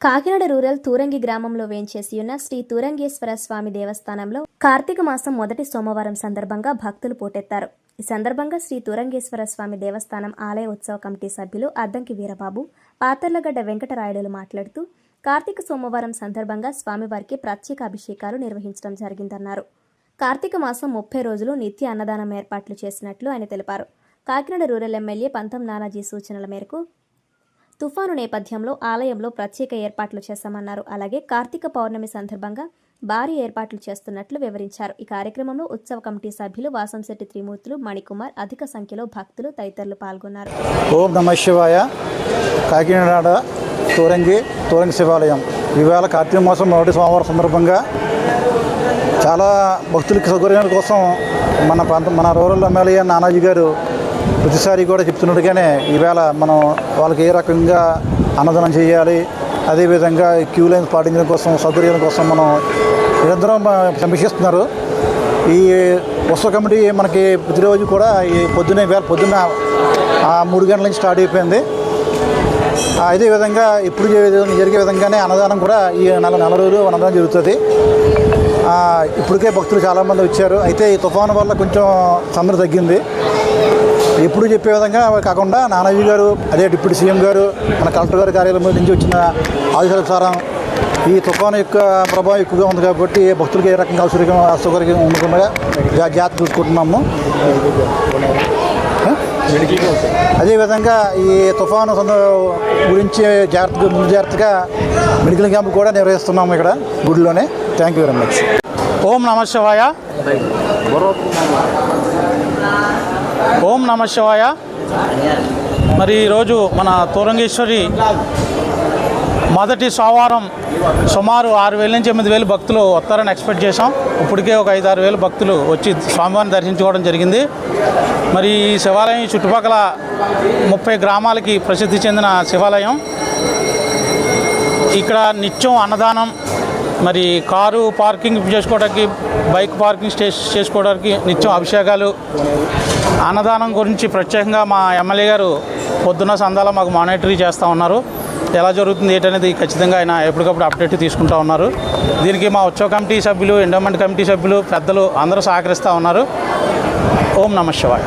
Kakinada rural Turangi గ్రామంలో వేంచేసి ఉన్న శ్రీ తూరంగేశ్వర స్వామి దేవస్థానంలో కార్తీక మాసం మొదటి సోమవారం సందర్భంగా భక్తులు పోటెత్తారు. ఈ సందర్భంగా శ్రీ తూరంగేశ్వర స్వామి దేవస్థానం ఆలయ ఉత్సవ కమిటీ సభ్యులు అద్దంకి వీరబాబు పాతర్లగడ్డ వెంకటరాయుడులు మాట్లాడుతూ కార్తీక సోమవారం సందర్భంగా స్వామివారికి ప్రత్యేక అభిషేకాలు నిర్వహించడం జరిగిందన్నారు. కార్తీక మాసం ముప్పై రోజులు నిత్య అన్నదానం ఏర్పాట్లు చేసినట్లు ఆయన తెలిపారు. కాకినాడ రూరల్ ఎమ్మెల్యే పంతం నానాజీ సూచనల మేరకు తుఫాను నేపథ్యంలో ఆలయంలో ప్రత్యేక ఏర్పాట్లు చేశామన్నారు అలాగే కార్తీక పౌర్ణమి సందర్భంగా భారీ ఏర్పాట్లు చేస్తున్నట్లు వివరించారు. ఈ కార్యక్రమంలో ఉత్సవ కమిటీ సభ్యులు వాసంశెట్టి త్రిమూర్తులు మణికుమార్ అధిక సంఖ్యలో భక్తులు తదితరులు పాల్గొన్నారు. ఓం నమ శివాయ. కాకినాడ తోరంగి తోరంగి శివాలయం. ఇవాళ కార్తీక మాసం మొదటి సోమవారం సందర్భంగా చాలా భక్తులకి సౌకర్యాల కోసం మన ప్రాంతం మన రూరల్ ఎమ్మెల్యే నానాజీ గారు ప్రతిసారి కూడా చెప్తున్నట్టుగానే ఈవేళ మనం వాళ్ళకి ఏ రకంగా అన్నదానం చేయాలి అదేవిధంగా క్యూ లైన్స్ పాటించడం కోసం సౌకర్యాల కోసం మనం నిరంతరం సమీక్షిస్తున్నారు ఈ ఉత్సవ కమిటీ మనకి ప్రతిరోజు కూడా ఈ పొద్దున్నే వేళ పొద్దున్న మూడు గంటల నుంచి స్టార్ట్ అయిపోయింది. అదే విధంగా ఇప్పుడు జరిగే విధంగానే అన్నదానం కూడా ఈ నెల నెల రోజులు అన్నదానం జరుగుతుంది. ఇప్పటికే భక్తులు చాలామంది వచ్చారు. అయితే ఈ తుఫాను వల్ల కొంచెం సందడి తగ్గింది. ఎప్పుడు చెప్పే విధంగా కాకుండా నానాజీ గారు అదే డిప్యూటీ సీఎం గారు మన కలెక్టర్ గారి కార్యాలయం నుంచి వచ్చిన ఆదేశానుసారం ఈ తుఫాను యొక్క ప్రభావం ఎక్కువగా ఉంది కాబట్టి భక్తులకు ఏ రకంగా అసౌకర్యం అసౌకర్యం ఉండకుండా జాగ్రత్త చూసుకుంటున్నాము. అదేవిధంగా ఈ తుఫాను గురించి జాగ్రత్తగా ముందు జాగ్రత్తగా మెడికల్ క్యాంప్ కూడా నిర్వహిస్తున్నాము ఇక్కడ గుడిలోనే. థ్యాంక్ యూ వెరీ మచ్ ఓం నమ శివాయ ఓం నమ శివాయ. మరి ఈరోజు మన తోరంగేశ్వరి మొదటి సోమవారం సుమారు ఆరు వేల నుంచి ఎనిమిది వేలు భక్తులు వస్తారని ఎక్స్పెక్ట్ చేశాం. ఇప్పటికే ఒక ఐదు ఆరు వేలు భక్తులు వచ్చి స్వామివారిని దర్శించుకోవడం జరిగింది. మరి ఈ శివాలయం చుట్టుపక్కల ముప్పై గ్రామాలకి ప్రసిద్ధి చెందిన శివాలయం. ఇక్కడ నిత్యం అన్నదానం మరి కారు పార్కింగ్ చేసుకోవడానికి బైక్ పార్కింగ్ స్టే చేసుకోవడానికి నిత్యం అభిషేకాలు. అన్నదానం గురించి ప్రత్యేకంగా మా ఎమ్మెల్యే గారు పొద్దున్న సందాల మాకు మానిటరీ చేస్తూ ఉన్నారు. ఎలా జరుగుతుంది ఏంటనేది ఖచ్చితంగా ఆయన ఎప్పటికప్పుడు అప్డేట్ తీసుకుంటూ ఉన్నారు. దీనికి మా ఉత్సవ కమిటీ సభ్యులు ఎండోమెంట్ కమిటీ సభ్యులు పెద్దలు అందరూ సహకరిస్తూ ఉన్నారు. ఓం నమ శివాయ.